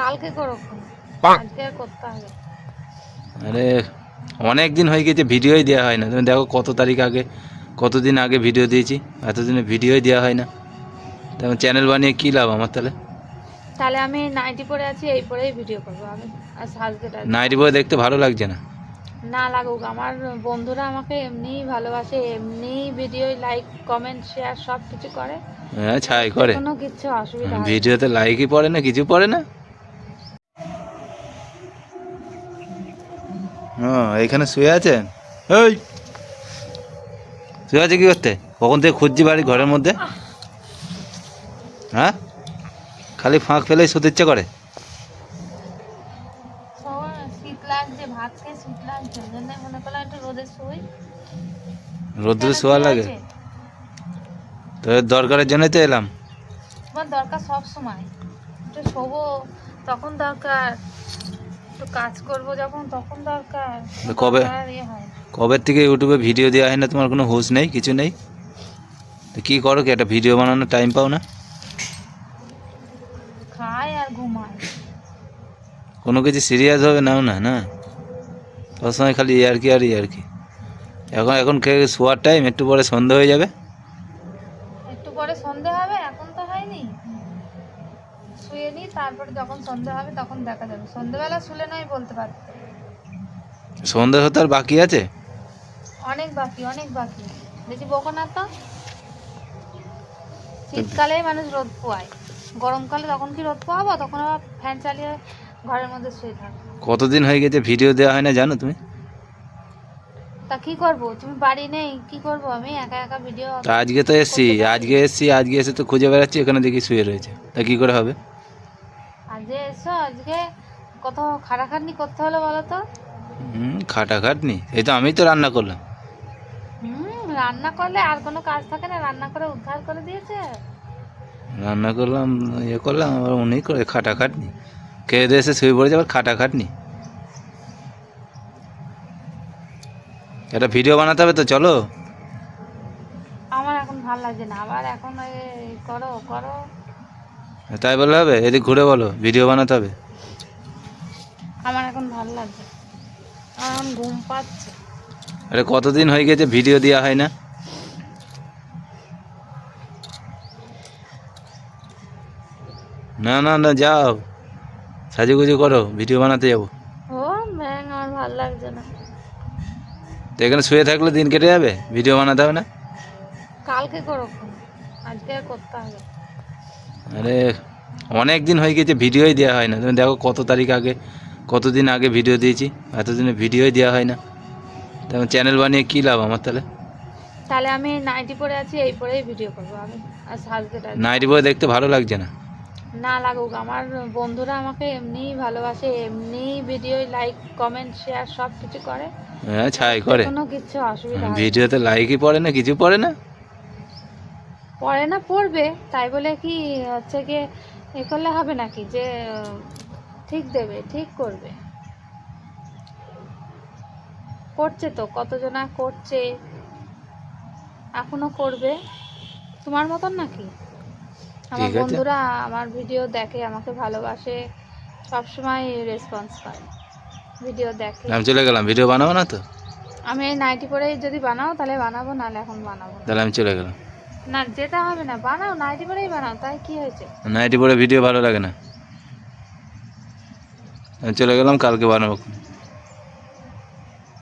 কালকে করো। আজকে করতে হবে। আরে অনেক দিন হয়ে গেছে ভিডিওই দেওয়া হয় না। তুমি দেখো কত তারিখ আগে কতদিন আগে ভিডিও দিয়েছি এতদিনে ভিডিওই দেওয়া হয় না। তেমন চ্যানেল বানিয়ে কী লাভ আমার তাহলে? তাহলে আমি নাইটি পরে আছি এই পরেই ভিডিও করব। আমি আর। নাইট বয় দেখতে ভালো লাগছে না? না লাগুক। আমার বন্ধুরা আমাকে এমনিই ভালোবাসে এমনিই ভিডিও লাইক কমেন্ট শেয়ার সব কিছু করে। হ্যাঁ ছাই করে। কোনো কিছু অসুবিধা ভিডিওতে লাইকই পড়ে না কিছু পড়ে না? হ্যাঁ এখানে শুয়ে আছেন? এই। শুয়ে আছে কি করতে? কখন থেকে খুঁজছি বাড়ি ঘরের মধ্যে? হ্যাঁ? খালি ফাঁক ফেলেই শুতে ইচ্ছে করে। রোদ্রে শোয়া লাগে? তো দরকারের জন্যই তো এলাম। দরকার সব সময়। একটু শোবো তখন দরকার। কাজ করব যখন তখন দরকার। কবে? কবে থেকে ইউটিউবে ভিডিও দেওয়া হয় না? তোমার কোনো হুঁশ নেই? কিছু নেই? তো কী করো কি? একটা ভিডিও বানানোর টাইম পাও না? আর কোনো কিছু সিরিয়াস হবে নাও না না? সবসময় খালি ইয়ারকি আর ইয়ারকি। এখন এখন খেয়ে শোয়ার টাইম একটু পরে সন্ধে হয়ে যাবে একটু পরে সন্ধে হবে এখন তো হয়নি শুয়ে নিই তারপরে যখন সন্ধে হবে তখন দেখা যাবে। সন্ধেবেলা শুলে নয় বলতে পারতে সন্ধে হতে আর বাকি আছে? অনেক বাকি অনেক বাকি। বেশি বকো না তো। শীতকালে মানুষ রোদ পোয়ায়। গরমকালে তখন কি রোদ পোয়াবো? তখন আবার ফ্যান চালিয়ে ঘরের মধ্যে শুয়ে থাকো। কতদিন হয়ে গেছে ভিডিও দেওয়া হয় না জানো তুমি? তা কি করব? তুমি বাড়ি নেই কি করব আমি? একা একা ভিডিও আজকে তো এসছি আজকে এসছি আজকে এসে তো খুঁজে বেড়াচ্ছি এখানে দেখি শুয়ে রয়েছে। তা কী করে হবে? আজকে এসো আজকে কত খাটাখাটনি করতে হলো বলো তো? হুম খাটাখাটনি? এই তো আমি তো রান্না করলাম। হুম রান্না করলে আর কোনো কাজ থাকে না রান্না করে উদ্ধার করে দিয়েছে। রান্না করলাম ইয়ে করলাম আবার উনি করে খাটাখাটনি। খেয়ে দিয়ে এসে শুয়ে পড়েছে আবার খাটাখাটনি। একটা ভিডিও বানাতে হবে তো চলো। আমার এখন ভালো লাগছে না আবার এখন করো করো। তাই বললে হবে? এদিক ঘুরে বলো ভিডিও বানাতে হবে। আমার এখন ভালো লাগছে। এখন ঘুম পাচ্ছে। আরে কতদিন হয়ে গেছে ভিডিও দেওয়া হয় না? না না না যাও। সাজুগুজু করো ভিডিও বানাতে যাব। ও ব্যাং আমার ভালো লাগছে না। তো এখানে শুয়ে থাকলে দিন কেটে যাবে? ভিডিও বানাতে হবে না? কালকে করো। আজকে করতে হবে আরে অনেক দিন হয়ে গেছে ভিডিওই দেওয়া হয় না। তুমি দেখো কত তারিখ আগে কতদিন আগে ভিডিও দিয়েছি এতদিনে ভিডিওই দেওয়া হয় না। তেমন চ্যানেল বানিয়ে কী লাভ আমার তাহলে? তাহলে আমি নাইটি পরে আছি এই পরেই ভিডিও করব। আমি আর সাজতে। নাইট বয় দেখতে ভালো লাগছে না? না লাগুক আমার বন্ধুরা আমাকে এমনিই ভালোবাসে এমনিই ভিডিও লাইক কমেন্ট শেয়ার সব কিছু করে। হ্যাঁ ছাই করে। কোনো কিছু অসুবিধা। ভিডিওতে লাইকই পড়ে না কিছু পড়ে না? পড়ে না পড়বে। তাই বলে কি হচ্ছে গিয়ে এ করলে হবে নাকি? যে ঠিক দেবে ঠিক করবে। করছে তো কতজনা করছে? এখনও করবে। তোমার মতন নাকি? আমার বন্ধুরা আমার ভিডিও দেখে আমাকে ভালোবাসে সবসময় রেসপন্স পায়। ভিডিও দেখে। আমি চলে গেলাম। ভিডিও বানাবো না তো? আমি এই নাইটি পরে যদি বানাও তাহলে বানাবো নাহলে এখন বানাবো তাহলে আমি চলে গেলাম। না, যেতে হবে না। বানাও, নাইটি পরেই বানাও, তাই কি হয়েছে? নাইটি পরে ভিডিও ভালো লাগে না। চলে গেলাম, কালকে বানাবো।